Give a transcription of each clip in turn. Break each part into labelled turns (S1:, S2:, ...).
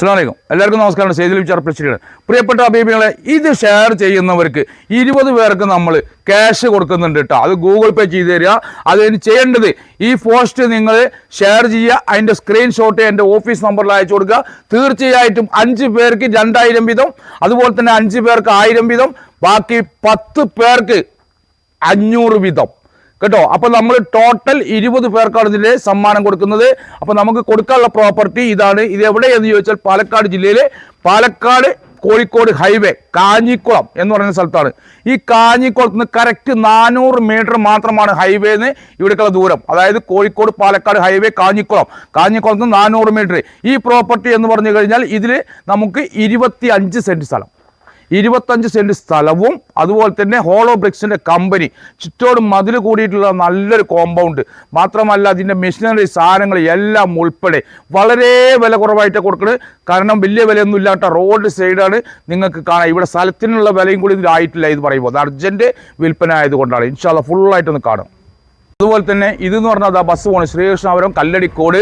S1: അസ്സലാമലൈക്കും. എല്ലാവർക്കും നമസ്കാരം. സേതിൽ വിചാർ പ്രശ്നം പ്രിയപ്പെട്ട അഭിപ്രായങ്ങളെ ഇത് ഷെയർ ചെയ്യുന്നവർക്ക് ഇരുപത് പേർക്ക് നമ്മൾ ക്യാഷ് കൊടുക്കുന്നുണ്ട് കേട്ടോ അത് ഗൂഗിൾ പേ ചെയ്ത് തരിക അതിന് ചെയ്യേണ്ടത് ഈ പോസ്റ്റ് നിങ്ങൾ ഷെയർ ചെയ്യുക. അതിന്റെ സ്ക്രീൻഷോട്ട് എന്റെ ഓഫീസ് നമ്പറിൽ അയച്ചു കൊടുക്കുക. തീർച്ചയായിട്ടും അഞ്ച് പേർക്ക് രണ്ടായിരം വീതം അതുപോലെ തന്നെ അഞ്ച് പേർക്ക് ആയിരം വീതം ബാക്കി പത്ത് പേർക്ക് അഞ്ഞൂറ് വീതം. കേട്ടോ? അപ്പൊ നമ്മൾ ടോട്ടൽ ഇരുപത് പേർക്കാണ് ഇതിന്റെ സമ്മാനം കൊടുക്കുന്നത്. അപ്പൊ നമുക്ക് കൊടുക്കാനുള്ള പ്രോപ്പർട്ടി ഇതാണ്. ഇത് എവിടെയെന്ന് ചോദിച്ചാൽ പാലക്കാട് ജില്ലയിലെ പാലക്കാട് കോഴിക്കോട് ഹൈവേ കാഞ്ഞിക്കുളം എന്ന് പറയുന്ന സ്ഥലത്താണ്. ഈ കാഞ്ഞിക്കുളത്ത് നിന്ന് കറക്റ്റ് നാനൂറ് മീറ്റർ മാത്രമാണ് ഹൈവേന്ന് ഇവിടേക്കുള്ള ദൂരം. അതായത് കോഴിക്കോട് പാലക്കാട് ഹൈവേ കാഞ്ഞിക്കുളം. കാഞ്ഞിക്കുളത്ത് നിന്ന് നാനൂറ് മീറ്റർ ഈ പ്രോപ്പർട്ടി എന്ന് പറഞ്ഞു കഴിഞ്ഞാൽ ഇതിൽ നമുക്ക് ഇരുപത്തി സെന്റ് സ്ഥലം. ഇരുപത്തഞ്ച് സെന്റ് സ്ഥലവും അതുപോലെ തന്നെ ഹോളോ ബ്രിക്സിന്റെ കമ്പനി. ചുറ്റോട് മതിൽ കൂടിയിട്ടുള്ള നല്ലൊരു കോമ്പൗണ്ട് മാത്രമല്ല അതിന്റെ മെഷീനറി സാധനങ്ങൾ എല്ലാം ഉൾപ്പെടെ വളരെ വില കുറവായിട്ട് കൊടുക്കുന്നത് കാരണം വലിയ വിലയൊന്നും ഇല്ലാത്ത റോഡ് സൈഡാണ് നിങ്ങൾക്ക് കാണാം ഇവിടെ സ്ഥലത്തിനുള്ള വിലയും കൂടി ഇതിലായിട്ടില്ല ഇത് പറയുമ്പോൾ. അത് അർജന്റ് വിൽപ്പന ആയതുകൊണ്ടാണ്. ഇൻഷാല്ല ഫുള്ളായിട്ടൊന്ന് കാണും. അതുപോലെ തന്നെ ഇതെന്ന് പറഞ്ഞാൽ ബസ് പോകണം ശ്രീകൃഷ്ണപുരം കല്ലടിക്കോട്.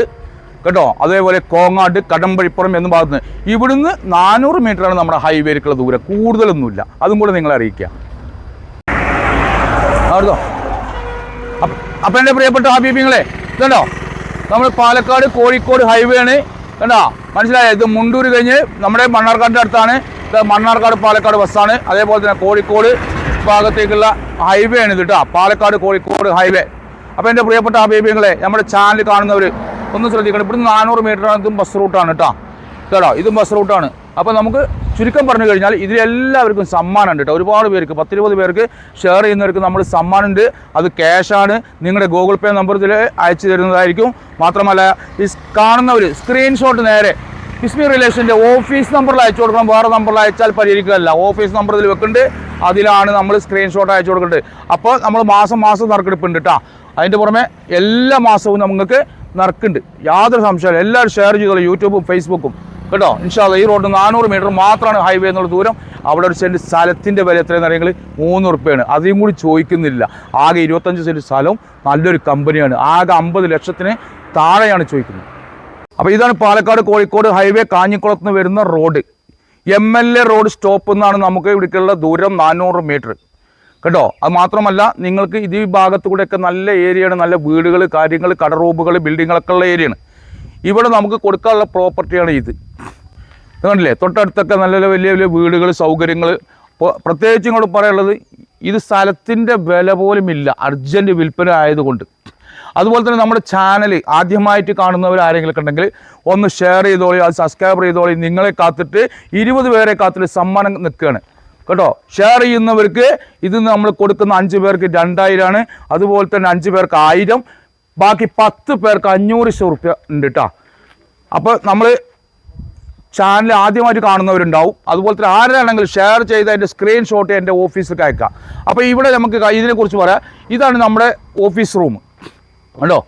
S1: കേട്ടോ? അതേപോലെ കോങ്ങാട് കടമ്പഴിപ്പുറം എന്ന് ഭാഗത്ത് നിന്ന് ഇവിടുന്ന് നാനൂറ് മീറ്ററാണ് നമ്മുടെ ഹൈവേക്കുള്ള ദൂരം. കൂടുതലൊന്നുമില്ല. അതും കൂടെ നിങ്ങളെ അറിയിക്കുക. അവിടുത്തെ അപ്പം എന്റെ പ്രിയപ്പെട്ട ഹബീബിങ്ങളെ ഇതുണ്ടോ? നമ്മൾ പാലക്കാട് കോഴിക്കോട് ഹൈവേ ആണ് കണ്ടോ? മനസ്സിലായോ? ഇത് മുണ്ടൂർ കഴിഞ്ഞ് നമ്മുടെ മണ്ണാർക്കാടിന്റെ അടുത്താണ്. ഇത് മണ്ണാർക്കാട് പാലക്കാട് ബസ്സാണ്. അതേപോലെ തന്നെ കോഴിക്കോട് ഭാഗത്തേക്കുള്ള ഹൈവേ ആണ് ഇത് കേട്ടോ. പാലക്കാട് കോഴിക്കോട് ഹൈവേ. അപ്പോൾ എന്റെ പ്രിയപ്പെട്ട ഹബീബിങ്ങളെ നമ്മുടെ ചാനൽ കാണുന്നവർ ഒന്ന് ശ്രദ്ധിക്കണം. ഇവിടുന്ന് നാനൂറ് മീറ്റർ ഇതും ബസ് റൂട്ടാണ് കേട്ടോ കേട്ടോ ഇതും ബസ് റൂട്ടാണ് അപ്പോൾ നമുക്ക് ചുരുക്കം പറഞ്ഞു കഴിഞ്ഞാൽ ഇതിലെല്ലാവർക്കും സമ്മാനം ഉണ്ട് കേട്ടോ ഒരുപാട് പേർക്ക് പത്തിരുപത് പേർക്ക് ഷെയർ ചെയ്യുന്നവർക്ക് നമ്മൾ സമ്മാനം ഉണ്ട്. അത് ക്യാഷാണ് നിങ്ങളുടെ ഗൂഗിൾ പേ നമ്പറിൽ അയച്ചു തരുന്നതായിരിക്കും. മാത്രമല്ല ഈ കാണുന്നവർ സ്ക്രീൻഷോട്ട് നേരെ ഇസ്മി റിലേഷന്റെ ഓഫീസ് നമ്പറിൽ അയച്ചു കൊടുക്കണം. വേറെ നമ്പറിൽ അയച്ചാൽ പരിഹരിക്കുകയല്ല. ഓഫീസ് നമ്പറിൽ വെക്കുന്നുണ്ട്. അതിലാണ് നമ്മൾ സ്ക്രീൻഷോട്ട് അയച്ചു കൊടുക്കേണ്ടത് അപ്പോൾ നമ്മൾ മാസം മാസം നറുക്കെടുപ്പുണ്ട് കേട്ടോ അതിന്റെ പുറമെ എല്ലാ മാസവും നമുക്ക് നറുക്കുണ്ട്. യാതൊരു സംശയമില്ല എല്ലാവരും ഷെയർ ചെയ്തോളൂ. യൂട്യൂബും ഫേസ്ബുക്കും കേട്ടോ? ഇൻഷാല്ല ഈ റോഡ് നാനൂറ് മീറ്റർ മാത്രമാണ് ഹൈവേ എന്നുള്ള ദൂരം. അവിടെ ഒരു സെന്റ് സ്ഥലത്തിന്റെ വില എത്രയെന്ന് അറിയെങ്കിൽ മൂന്ന് ഉറുപ്പയാണ് അധികം കൂടി ചോദിക്കുന്നില്ല. ആകെ ഇരുപത്തഞ്ച് സെന്റ് സ്ഥലവും നല്ലൊരു കമ്പനിയാണ് ആകെ അമ്പത് ലക്ഷത്തിന് താഴെയാണ് ചോദിക്കുന്നത്. അപ്പോൾ ഇതാണ് പാലക്കാട് കോഴിക്കോട് ഹൈവേ കാഞ്ഞിക്കുളത്ത് നിന്ന് വരുന്ന road M L A road stop എന്നാണ് നമുക്ക് ഇവിടേക്കുള്ള ദൂരം നാനൂറ് മീറ്റർ കേട്ടോ? അത് മാത്രമല്ല നിങ്ങൾക്ക് ഇത് ഈ ഭാഗത്തുകൂടെയൊക്കെ നല്ല ഏരിയയാണ് നല്ല വീടുകൾ കാര്യങ്ങൾ കടറൂബുകൾ ബിൽഡിങ്ങുകളൊക്കെ ഉള്ള ഏരിയയാണ്. ഇവിടെ നമുക്ക് കൊടുക്കാനുള്ള പ്രോപ്പർട്ടിയാണ് ഇത്. കണ്ടില്ലേ? തൊട്ടടുത്തൊക്കെ നല്ല വലിയ വലിയ വീടുകൾ സൗകര്യങ്ങൾ പ്രത്യേകിച്ച് ഇങ്ങോട്ട് പറയാനുള്ളത് ഇത് സ്ഥലത്തിന്റെ വില പോലും ഇല്ല അർജന്റ് വിൽപ്പന ആയതുകൊണ്ട്. അതുപോലെ തന്നെ നമ്മുടെ ചാനൽ ആദ്യമായിട്ട് കാണുന്നവർ ആരെങ്കിലും ഉണ്ടെങ്കിൽ ഒന്ന് ഷെയർ ചെയ്തോളി അത് സബ്സ്ക്രൈബ് ചെയ്തോളി. നിങ്ങളെ കാത്തിട്ട് ഇരുപത് പേരെ കാത്തിട്ട് സമ്മാനം നിൽക്കുകയാണ്. കേട്ടോ? ഷെയർ ചെയ്യുന്നവർക്ക് ഇത് നമ്മൾ കൊടുക്കുന്ന അഞ്ച് പേർക്ക് രണ്ടായിരമാണ് അതുപോലെ തന്നെ അഞ്ച് പേർക്ക് ആയിരം. ബാക്കി പത്ത് പേർക്ക് അഞ്ഞൂറ് റുപ്യ ഉണ്ട് കേട്ടോ അപ്പോൾ നമ്മൾ ചാനൽ ആദ്യമായിട്ട് കാണുന്നവരുണ്ടാവും. അതുപോലെ തന്നെ ആരാണെങ്കിലും ഷെയർ ചെയ്ത് അതിന്റെ സ്ക്രീൻഷോട്ട് എന്റെ ഓഫീസിലേക്ക് അയക്കാം. അപ്പോൾ ഇവിടെ നമുക്ക് ഇതിനെക്കുറിച്ച് പറയാം. ഇതാണ് നമ്മുടെ ഓഫീസ് റൂം കണ്ടോ?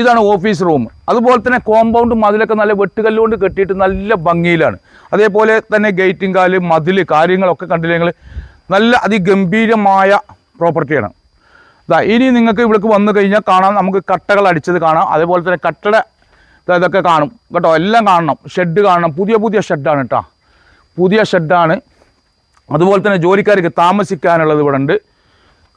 S1: ഇതാണ് ഓഫീസ് റൂം അതുപോലെ തന്നെ കോമ്പൗണ്ട് മതിലൊക്കെ നല്ല വെട്ടുകല്ലുകൊണ്ട് കെട്ടിയിട്ട് നല്ല ഭംഗിയിലാണ്. അതേപോലെ തന്നെ ഗേറ്റിംഗ് കാൽ മതിൽ കാര്യങ്ങളൊക്കെ കണ്ടില്ലെങ്കിൽ നല്ല അതിഗംഭീരമായ പ്രോപ്പർട്ടിയാണ് ഇതാ ഇനി നിങ്ങൾക്ക് ഇവിടേക്ക് വന്നു കഴിഞ്ഞാൽ കാണാം നമുക്ക് കട്ടകൾ അടിച്ചത് കാണാം. അതേപോലെ തന്നെ കട്ടട ഇതൊക്കെ കാണും. കേട്ടോ എല്ലാം കാണണം. ഷെഡ് കാണണം. പുതിയ പുതിയ ഷെഡാണ് കേട്ടോ പുതിയ ഷെഡാണ് അതുപോലെ തന്നെ ജോലിക്കാർക്ക് താമസിക്കാനുള്ളത് ഇവിടെ ഉണ്ട്.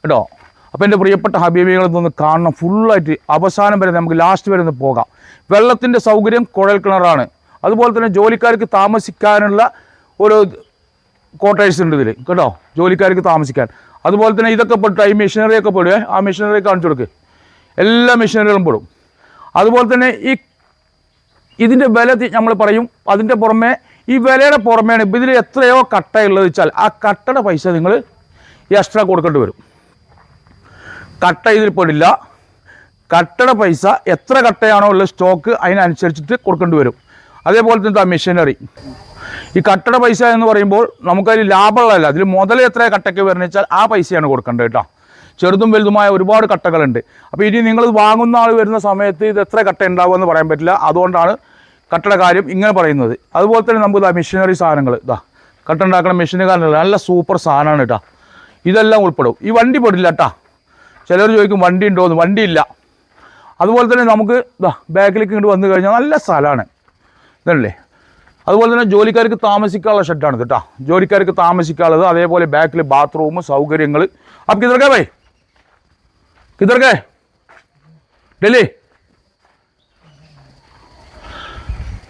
S1: കേട്ടോ അപ്പോൾ എന്റെ പ്രിയപ്പെട്ട ഹബീബികളൊന്ന് കാണണം. ഫുള്ളായിട്ട് അവസാനം വരെ നമുക്ക് ലാസ്റ്റ് വരെ ഒന്ന് പോകാം. വെള്ളത്തിന്റെ സൗകര്യം കുഴൽ കിണറാണ്. അതുപോലെ തന്നെ ജോലിക്കാർക്ക് താമസിക്കാനുള്ള ഒരു ക്വാർട്ടേഴ്സ് ഉണ്ട് ഇതിൽ കേട്ടോ? ജോലിക്കാർക്ക് താമസിക്കാൻ. അതുപോലെ തന്നെ ഇതൊക്കെ പെട്ടു ഈ മെഷീനറിയൊക്കെ പെടുവേ. ആ മെഷീനറി കാണിച്ചു കൊടുക്ക്. എല്ലാ മെഷീനറികളും പെടും. അതുപോലെ തന്നെ ഈ ഇതിന്റെ വില നമ്മൾ പറയും. അതിന്റെ പുറമേ ഈ വിലയുടെ ഇപ്പം ഇതിൽ എത്രയോ കട്ടയുള്ളത് വെച്ചാൽ ആ കട്ടയുടെ പൈസ നിങ്ങൾ എക്സ്ട്രാ കൊടുക്കേണ്ടി വരും. കട്ട ഇതിൽ പെടില്ല. കട്ടയുടെ പൈസ എത്ര കട്ടയാണോ ഉള്ള സ്റ്റോക്ക് അതിനനുസരിച്ചിട്ട് കൊടുക്കേണ്ടി വരും. അതേപോലെ തന്നെ മെഷീനറി ഈ കട്ടട പൈസ എന്ന് പറയുമ്പോൾ നമുക്കതിൽ ലാഭമുള്ളതല്ല. അതിൽ മുതൽ എത്ര കട്ടയ്ക്ക് വരണിച്ചാൽ ആ പൈസയാണ് കൊടുക്കേണ്ടത് കേട്ടോ. ചെറുതും വലുതുമായ ഒരുപാട് കട്ടകളുണ്ട്. അപ്പോൾ ഇനി നിങ്ങൾ വാങ്ങുന്ന ആൾ വരുന്ന സമയത്ത് ഇത് എത്ര കട്ട ഉണ്ടാവുമെന്ന് പറയാൻ പറ്റില്ല. അതുകൊണ്ടാണ് കട്ടയുടെ കാര്യം ഇങ്ങനെ പറയുന്നത്. അതുപോലെ തന്നെ നമുക്ക് ഇതാ മെഷീനറി സാധനങ്ങൾ. ഇതാ കട്ട ഉണ്ടാക്കുന്ന മെഷീനുകാരനല്ല നല്ല സൂപ്പർ സാധനമാണ് കേട്ടോ. ഇതെല്ലാം ഉൾപ്പെടും. ഈ വണ്ടി പെടില്ല കേട്ടോ. ചിലർ ചോദിക്കും വണ്ടി ഉണ്ടോ എന്ന്. വണ്ടിയില്ല അതുപോലെ തന്നെ നമുക്ക് ഇതാ ബാക്കിലേക്ക് ഇങ്ങോട്ട് വന്നു കഴിഞ്ഞാൽ നല്ല സ്ഥലമാണ്. ഇതല്ലേ? അതുപോലെ തന്നെ ജോലിക്കാർക്ക് താമസിക്കാനുള്ള ഷെഡാണ് കേട്ടോ ജോലിക്കാർക്ക് താമസിക്കാനുള്ളത് അതേപോലെ ബാക്കിൽ ബാത്റൂം സൗകര്യങ്ങൾ അപ്പം കിതർക്കേ വൈ കിതർക്കേ ഡൽഹി.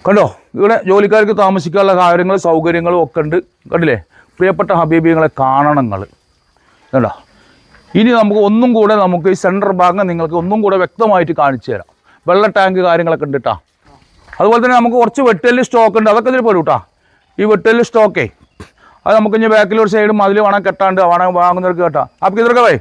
S1: കണ്ടോ? ഇവിടെ ജോലിക്കാർക്ക് താമസിക്കാനുള്ള കാര്യങ്ങൾ സൗകര്യങ്ങളും ഒക്കെ ഉണ്ട്. കണ്ടില്ലേ? പ്രിയപ്പെട്ട ഹബീബികളെ കാണണങ്ങൾ കണ്ടോ? ഇനി നമുക്ക് ഒന്നും കൂടെ നമുക്ക് ഈ സെൻട്രൽ ഭാഗം നിങ്ങൾക്ക് ഒന്നും കൂടെ വ്യക്തമായിട്ട് കാണിച്ചു തരാം. വെള്ള ടാങ്ക് കാര്യങ്ങളൊക്കെ ഉണ്ട് കേട്ടോ അതുപോലെ തന്നെ നമുക്ക് കുറച്ച് വെട്ടല് സ്റ്റോക്ക് ഉണ്ട് അതൊക്കെ ഇതിൽ പോരും കേട്ടോ ഈ വെട്ടല് സ്റ്റോക്കേ അത് നമുക്ക് ഇനി ബാക്കിൽ ഒരു സൈഡ് മതിൽ വേണം കെട്ടാണ്ട് വേണം വാങ്ങുന്നവർക്ക് കേട്ടോ आप किधर का भाई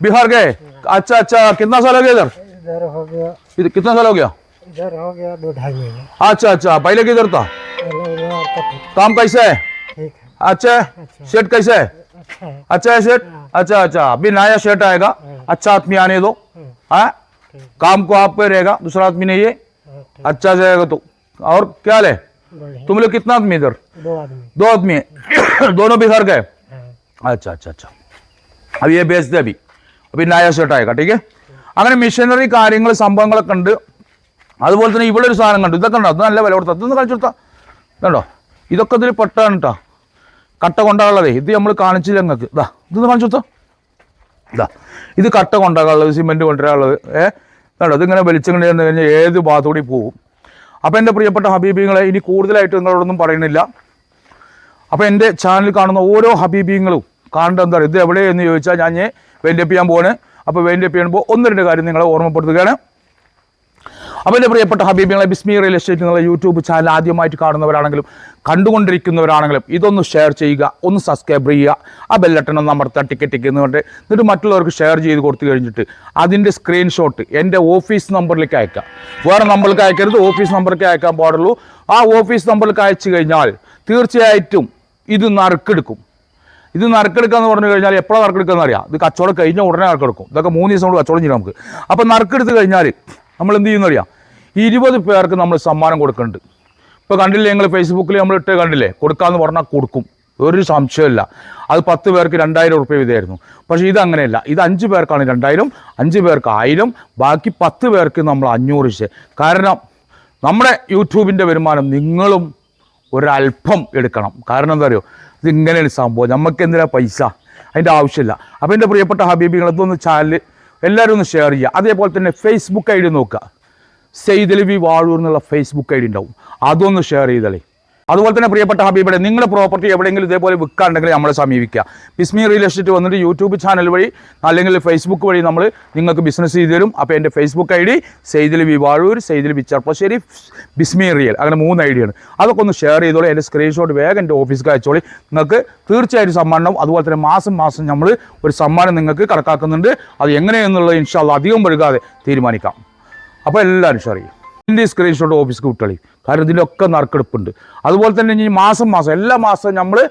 S1: बिहार के अच्छा अच्छा कितना साल हो गया इधर
S2: इधर हो गया
S1: इधर कितना साल हो गया
S2: इधर हो गया दो ढाई महीने
S1: अच्छा अच्छा पहले किधर था
S2: पहले उधर आपका ठीक
S1: काम कैसा है
S2: ठीक है
S1: अच्छा है सेट कैसा है
S2: अच्छा है
S1: अच्छा है सेट अच्छा अच्छा अभी नया सेट आएगा अच्छा आदमी आने दो हाँ काम को आप पे रहेगा दूसरा आदमी नहीं है
S2: हाँ, ठीक
S1: अच्छा से रहेगा तो और क्या ले
S2: बढ़िया
S1: तुम लोग कितना आदमी इधर
S2: दो आदमी
S1: दो आदमी है दोनों बिहार गए
S2: हाँ
S1: अच्छा अच्छा अच्छा अब ये बेच दे अभी अभी नया സെറ്റ് ആയേക്കാം ठीक है അങ്ങനെ മിഷനറി കാര്യങ്ങൾ സംഭവങ്ങളൊക്കെ ഉണ്ട് അതുപോലെ തന്നെ ഇവിടെ ഒരു സാധനം കണ്ടു ഇതൊക്കെ ഉണ്ടോ അത് നല്ല വില കൊടുത്താൽ ഇതൊന്ന് കാണിച്ചു കൊടുത്താൽ കണ്ടോ ഇതൊക്കെ ഇതിൽ പെട്ടാണ് കേട്ടോ കട്ട കൊണ്ടാകുള്ളതേ ഇത് നമ്മൾ കാണിച്ചില്ല നിങ്ങൾക്ക് ഇതാ ഇതൊന്ന് കാണിച്ചു കൊടുത്താൽ ഇതാ ഇത് കട്ട കൊണ്ടാകാനുള്ളത് സിമെൻറ്റ് കൊണ്ടുവരാനുള്ളത് ഏ കണ്ടോ? ഇതിങ്ങനെ വെളിച്ചം ചെന്ന് കഴിഞ്ഞാൽ ഏത് ഭാഗത്തൂടി പോകും അപ്പോൾ എന്റെ പ്രിയപ്പെട്ട ഹബീബിങ്ങളെ ഇനി കൂടുതലായിട്ട് നിങ്ങളോടൊന്നും പറയുന്നില്ല. അപ്പോൾ എന്റെ ചാനൽ കാണുന്ന ഓരോ ഹബീബിങ്ങളും കാണേണ്ട എന്താ പറയുക ഇത് എവിടെയെന്ന് ചോദിച്ചാൽ ഞാൻ വെയിൻഡപ്പ് ചെയ്യാൻ പോവാണ്. അപ്പോൾ വെയിൻഡപ്പ് ചെയ്യുമ്പോൾ ഒന്ന് രണ്ട് കാര്യം നിങ്ങളെ ഓർമ്മപ്പെടുത്തുകയാണ്. അപ്പോൾ എന്റെ പ്രിയപ്പെട്ട ഹബീബികളെ ബിസ്മി റിയൽ എസ്റ്റേറ്റ് എന്നുള്ള യൂട്യൂബ് ചാനൽ ആദ്യമായിട്ട് കാണുന്നവരാണെങ്കിലും കണ്ടുകൊണ്ടിരിക്കുന്നവരാണെങ്കിലും ഇതൊന്ന് ഷെയർ ചെയ്യുക ഒന്ന് സബ്സ്ക്രൈബ് ചെയ്യുക. ആ ബെല്ലട്ടൺ ഒന്ന് അമർത്ത ടിക്കറ്റ് ടിക്കറ്റ് എന്ന് എന്നിട്ട് മറ്റുള്ളവർക്ക് ഷെയർ ചെയ്ത് കൊടുത്തു കഴിഞ്ഞിട്ട് അതിന്റെ സ്ക്രീൻഷോട്ട് എന്റെ ഓഫീസ് നമ്പറിലേക്ക് അയക്കാം. വേറെ നമ്പറിലേക്ക് അയക്കരുത് ഓഫീസ് നമ്പറിലേക്ക് അയക്കാൻ പാടുള്ളൂ. ആ ഓഫീസ് നമ്പറിലേക്ക് അയച്ചു കഴിഞ്ഞാൽ തീർച്ചയായിട്ടും ഇത് നറുക്കെടുക്കും. ഇത് നറുക്കെടുക്കുക എന്ന് പറഞ്ഞു കഴിഞ്ഞാൽ എപ്പോഴാണ് നറുക്കെടുക്കുക എന്ന് അറിയാം? ഇത് കച്ചവടം കഴിഞ്ഞ ഉടനെ നറുക്കെടുക്കും. ഇതൊക്കെ മൂന്ന് ദിവസം കൊണ്ട് കച്ചവടം ചെയ്യും നമുക്ക്. അപ്പോൾ നറുക്കെടുത്ത് കഴിഞ്ഞാൽ നമ്മൾ എന്ത് ചെയ്യുന്ന അറിയാം ഇരുപത് പേർക്ക് നമ്മൾ സമ്മാനം കൊടുക്കുന്നുണ്ട്. ഇപ്പോൾ കണ്ടില്ലേ നിങ്ങൾ ഫേസ്ബുക്കിൽ നമ്മൾ ഇട്ട് കണ്ടില്ലേ? കൊടുക്കാമെന്ന് പറഞ്ഞാൽ കൊടുക്കും. ഒരു സംശയമില്ല അത് പത്ത് പേർക്ക് രണ്ടായിരം ഉറുപ്പ്യ വീതമായിരുന്നു. പക്ഷേ ഇത് അങ്ങനെയല്ല. ഇത് അഞ്ച് പേർക്കാണ് രണ്ടായിരം അഞ്ച് പേർക്ക് ആയിരം ബാക്കി പത്ത് പേർക്ക് നമ്മൾ അഞ്ഞൂറ് ശേ. കാരണം നമ്മുടെ യൂട്യൂബിന്റെ വരുമാനം നിങ്ങളും ഒരല്പം എടുക്കണം. കാരണം എന്താ പറയുക ഇത് ഇങ്ങനെയാണ് സംഭവം. നമുക്ക് എന്തിനാ പൈസ? അതിന്റെ ആവശ്യമില്ല. അപ്പോൾ എന്റെ പ്രിയപ്പെട്ട ഹബീബികൾ ഇതൊന്ന് ചാനൽ എല്ലാവരും ഒന്ന് ഷെയർ ചെയ്യുക. അതേപോലെ തന്നെ ഫേസ്ബുക്ക് ഐ ഡി നോക്കുക. സെയ്തലവി വാഴൂർ എന്നുള്ള ഫേസ്ബുക്ക് ഐ ഡി ഉണ്ടാവും. അതൊന്ന് ഷെയർ ചെയ്തളേ. അതുപോലെ തന്നെ പ്രിയപ്പെട്ട ഹബീബിടെ നിങ്ങളുടെ പ്രോപ്പർട്ടി എവിടെയെങ്കിലും ഇതേപോലെ വിൽക്കാണ്ടെങ്കിൽ നമ്മളെ സമീപിക്കുക. ബിസ്മി റിയൽ എസ്റ്റേറ്റ് വന്നിട്ട് യൂട്യൂബ് ചാനൽ വഴി അല്ലെങ്കിൽ ഫേസ്ബുക്ക് വഴി നമ്മൾ നിങ്ങൾക്ക് ബിസിനസ് ചെയ്തു തരും. അപ്പോൾ എന്റെ Facebook I D Saithil V Vazhoor Saithil V Bismi real അങ്ങനെ മൂന്ന് ഐ ഡിയാണ് അതൊക്കെ ഒന്ന് ഷെയർ ചെയ്തോളൂ. എന്റെ സ്ക്രീൻഷോട്ട് വേഗം എന്റെ ഓഫീസിൽ അയച്ചോളി. നിങ്ങൾക്ക് തീർച്ചയായിട്ടും സമ്മാനം അതുപോലെ തന്നെ മാസം മാസം നമ്മൾ ഒരു സമ്മാനം നിങ്ങൾക്ക് കണക്കാക്കുന്നുണ്ട്. അത് എങ്ങനെയെന്നുള്ളത് ഇൻഷാല്ല അധികം വഴുകാതെ തീരുമാനിക്കാം. അപ്പോൾ എല്ലാവരും ഷെയർ ചെയ്യും. ഇതിന്റെ സ്ക്രീൻഷോട്ട് ഓഫീസ് വിട്ടളി. കാരണം ഇതിലൊക്കെ നറുക്കെടുപ്പുണ്ട്. അതുപോലെ തന്നെ ഇനി മാസം മാസം എല്ലാ മാസവും നമ്മൾ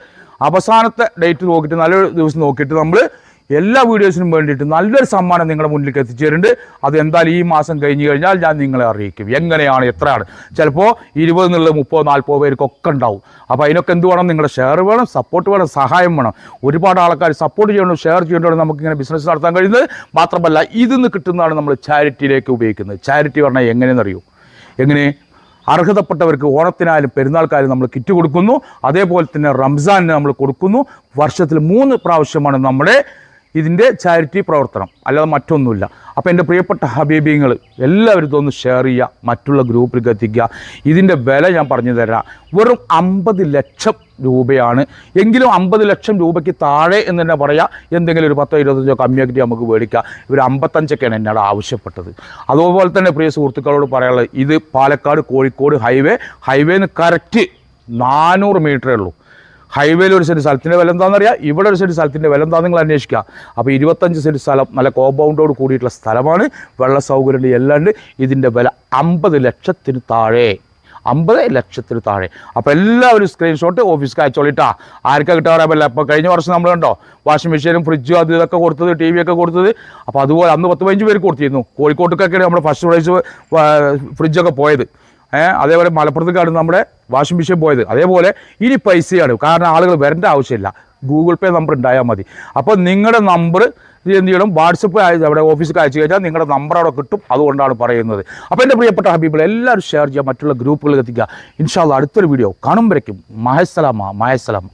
S1: അവസാനത്തെ ഡേറ്റ് നോക്കിയിട്ട് നല്ലൊരു ദിവസം നോക്കിയിട്ട് നമ്മൾ എല്ലാ വീഡിയോസിനും വേണ്ടിയിട്ട് നല്ലൊരു സമ്മാനം നിങ്ങളുടെ മുന്നിലേക്ക് എത്തിച്ചേരുന്നുണ്ട്. അത് എന്തായാലും ഈ മാസം കഴിഞ്ഞ് കഴിഞ്ഞാൽ ഞാൻ നിങ്ങളെ അറിയിക്കും. എങ്ങനെയാണ് എത്രയാണ്? ചിലപ്പോൾ ഇരുപത് എന്നുള്ളത് മുപ്പത് നാൽപ്പത് പേർക്കൊക്കെ ഉണ്ടാവും. അപ്പോൾ അതിനൊക്കെ എന്ത് വേണം? നിങ്ങളുടെ ഷെയർ വേണം സപ്പോർട്ട് വേണം സഹായം വേണം. ഒരുപാട് ആൾക്കാർ സപ്പോർട്ട് ചെയ്യണം ഷെയർ ചെയ്യേണ്ടതാണ് നമുക്കിങ്ങനെ ബിസിനസ് നടത്താൻ കഴിയുന്നത്? മാത്രമല്ല ഇതിൽ നിന്ന് കിട്ടുന്നതാണ് നമ്മൾ ചാരിറ്റിയിലേക്ക് ഉപയോഗിക്കുന്നത്. ചാരിറ്റി പറഞ്ഞാൽ എങ്ങനെയെന്നറിയൂ എങ്ങനെ? അർഹതപ്പെട്ടവർക്ക് ഓണത്തിനായാലും പെരുന്നാൾക്കായാലും നമ്മൾ കിറ്റ് കൊടുക്കുന്നു. അതേപോലെ തന്നെ റംസാനിന് നമ്മൾ കൊടുക്കുന്നു. വർഷത്തിൽ മൂന്ന് പ്രാവശ്യമാണ് നമ്മുടെ ഇതിന്റെ ചാരിറ്റി പ്രവർത്തനം അല്ലാതെ മറ്റൊന്നുമില്ല. അപ്പോൾ എന്റെ പ്രിയപ്പെട്ട ഹബീബിങ്ങൾ എല്ലാവരും ഇതൊന്ന് ഷെയർ ചെയ്യുക മറ്റുള്ള ഗ്രൂപ്പിലേക്ക് എത്തിക്കുക ഇതിന്റെ വില ഞാൻ പറഞ്ഞു തരാം. വെറും അമ്പത് ലക്ഷം രൂപയാണ്. എങ്കിലും അമ്പത് ലക്ഷം രൂപയ്ക്ക് താഴെ എന്ന് തന്നെ പറയാം. എന്തെങ്കിലും ഒരു പത്തോ ഇരുപത്തഞ്ചോ കമ്മിയാക്കിയിട്ട് നമുക്ക് മേടിക്കാം. ഇവർ അമ്പത്തഞ്ചൊക്കെയാണ് എന്നോട് ആവശ്യപ്പെട്ടത്. അതുപോലെ തന്നെ പ്രിയ സുഹൃത്തുക്കളോട് പറയാനുള്ളത് ഇത് പാലക്കാട് കോഴിക്കോട് ഹൈവേ. ഹൈവേന്ന് കറക്റ്റ് നാനൂറ് മീറ്ററേ ഉള്ളൂ. ഹൈവേയിൽ ഒരു സെന്റ് സ്ഥലത്തിന്റെ വില എന്താണെന്നറിയാം ഇവിടെ ഒരു സെന്റ് സ്ഥലത്തിന്റെ വില എന്താണെന്ന് നിങ്ങൾ അന്വേഷിക്കുക. അപ്പോൾ ഇരുപത്തഞ്ച് സെന്റ് സ്ഥലം നല്ല കോമ്പൗണ്ടോട് കൂടിയിട്ടുള്ള സ്ഥലമാണ്. വെള്ള സൗകര്യം എല്ലാണ്ട്. ഇതിന്റെ വില അമ്പത് ലക്ഷത്തിന് താഴെ. അമ്പത് ലക്ഷത്തിന് താഴെ. അപ്പോൾ എല്ലാവരും സ്ക്രീൻഷോട്ട് ഓഫീസിൽ അയച്ചോളിട്ടാ ആർക്കാ കിട്ടാൻ പറ്റില്ല. അപ്പോൾ കഴിഞ്ഞ വർഷം നമ്മൾ കണ്ടോ? വാഷിംഗ് മെഷീനും ഫ്രിഡ്ജും അത് ഇതൊക്കെ കൊടുത്തത് ടി വി ഒക്കെ കൊടുത്തത്. അപ്പോൾ അതുപോലെ അന്ന് പത്ത് പതിനഞ്ച് പേര് കൊടുത്തിരുന്നു. കോഴിക്കോട്ടൊക്കെയാണ് നമ്മുടെ ഫസ്റ്റ് പ്രൈസ് ഫ്രിഡ്ജൊക്കെ പോയത്. അതേപോലെ മലപ്പുറത്തേക്കാണ് നമ്മുടെ വാഷിംഗ് മെഷീൻ പോയത്. അതേപോലെ ഇനി പൈസയാണ്. കാരണം ആളുകൾ വരേണ്ട ആവശ്യമില്ല. ഗൂഗിൾ പേ നമ്പർ ഉണ്ടായാൽ മതി. അപ്പോൾ നിങ്ങളുടെ നമ്പർ എന്ത് ചെയ്യണം? വാട്സപ്പ് അവിടെ ഓഫീസിൽ അയച്ചു കഴിഞ്ഞാൽ നിങ്ങളുടെ നമ്പർ അവിടെ കിട്ടും. അതുകൊണ്ടാണ് പറയുന്നത്. അപ്പോൾ എന്റെ പ്രിയപ്പെട്ട ഹബീബിൾ എല്ലാവരും ഷെയർ ചെയ്യുക. മറ്റുള്ള ഗ്രൂപ്പുകളിൽ എത്തിക്കുക. ഇൻഷാല്ല അടുത്തൊരു വീഡിയോ കാണുമ്പോഴേക്കും. മഹസ്സലാമ മഹസ്സലാമ